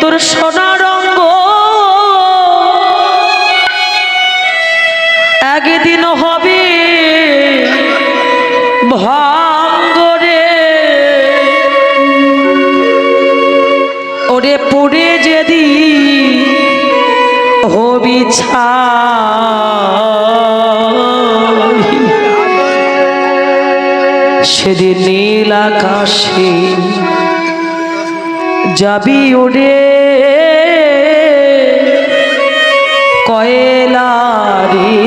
তোর সোনা রঙ্গ একদিন হবে ভঙ্গরে ওরে পড়ে যদি হবি ছা সেদিন নীল আকাশে যাবি উড়ে কয়লারি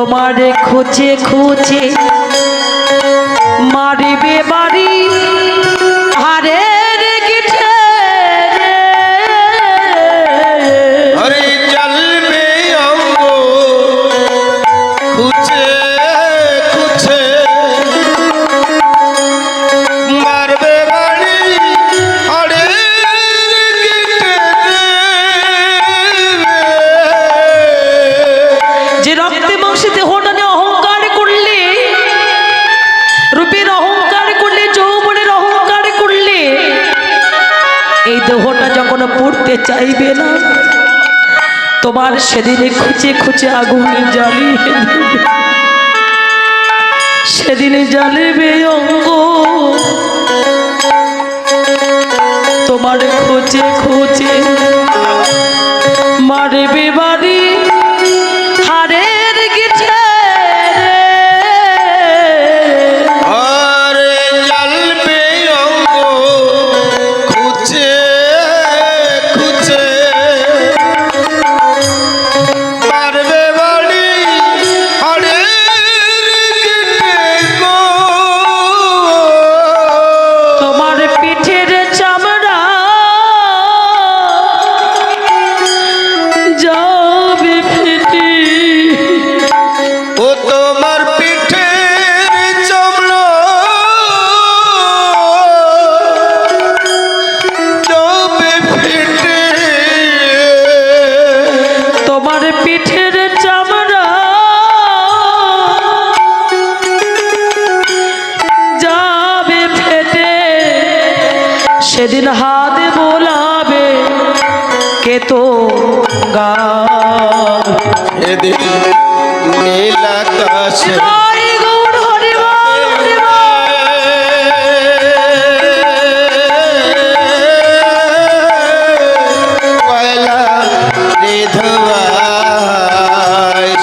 তোমারে খুঁজে খুঁজে মারিবে বাড়ি আরে দেহটা যখন পড়তে চাইবে না, তোমার সেদিনে খুঁজে খুঁজে আগুন জ্বালিয়ে সেদিনে জ্বালিবে অঙ্গ। তোমার খুঁজে খুঁজে সেদিন নীল আকাশে।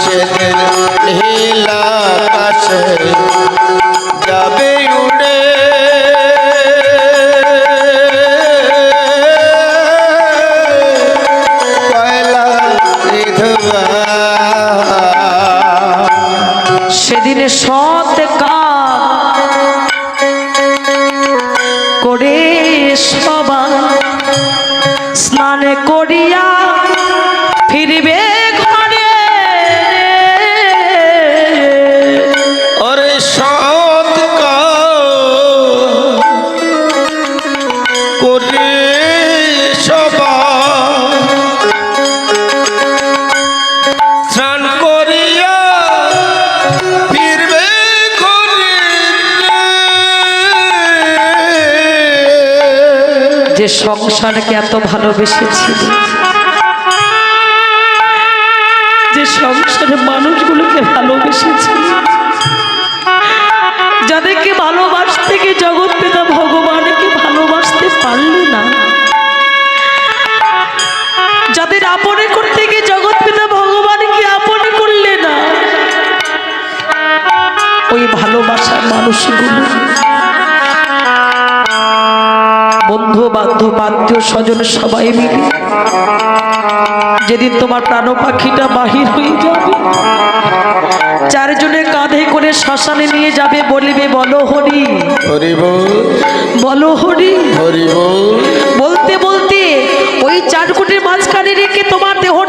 সেদিন নীল আকাশে। পৃথিবীর সৎ কাজ করে সবাই সংসারকে এত ভালোবেসেছিল যে সংসারের মানুষগুলোকে ভালোবেসেছিল যাদেরকে ভালোবাসতে গিয়ে জগৎ পিতা ভগবানকে ভালোবাসতে পারলে না। যাদের আপনে করতে গিয়ে জগৎ পিতা ভগবানকে আপনে করলে না। ওই ভালোবাসার মানুষগুলো। বান্ধব আত্মীয় স্বজন সবাই মিলে। যেদিন তোমার প্রাণ পাখিটা বাহির হয়ে যাবে চারজনে কাঁধে করে শ্মশানে নিয়ে যাবে বলিবে বলো হরি। হরি বল। বলো হরি। হরি বল। বলতে বলতে ওই চার কোটির মাঝখানে রেখে তোমার দেহটাকে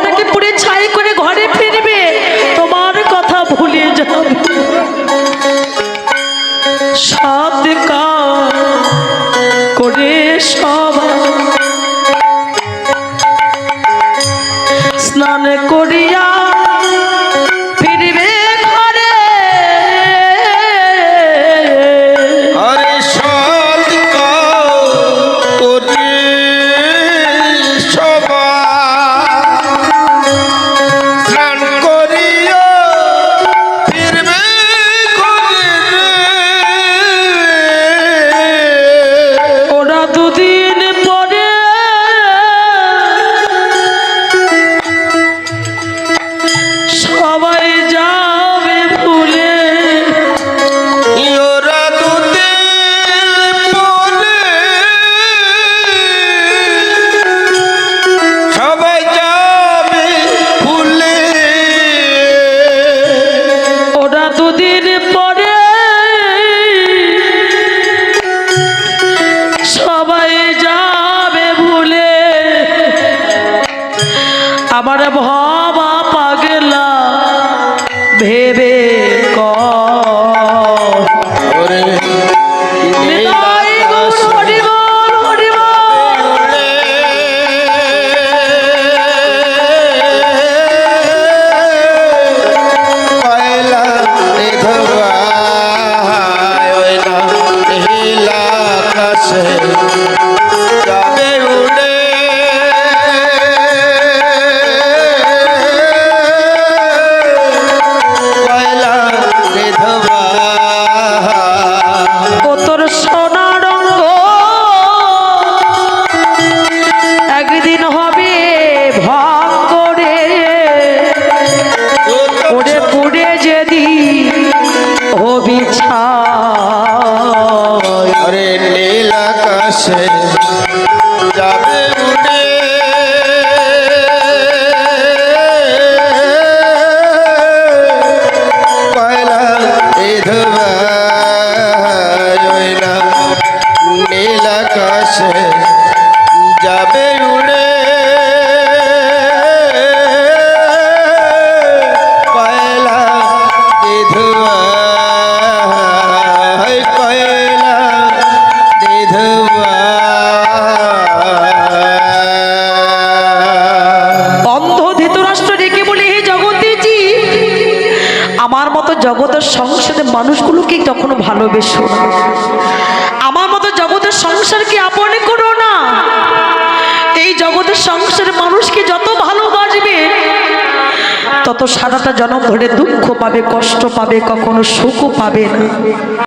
আমার জগতের সংসারে মানুষগুলোকে কখনো ভালোবেসো আমার মতো জগতের সংসারকে আপনে করো না? এই জগতের সংসারে মানুষকে যত ভালোবাসবে, তত সারাটা জনম ধরে দুঃখ পাবে, কষ্ট পাবে, কখনো সুখও পাবে না।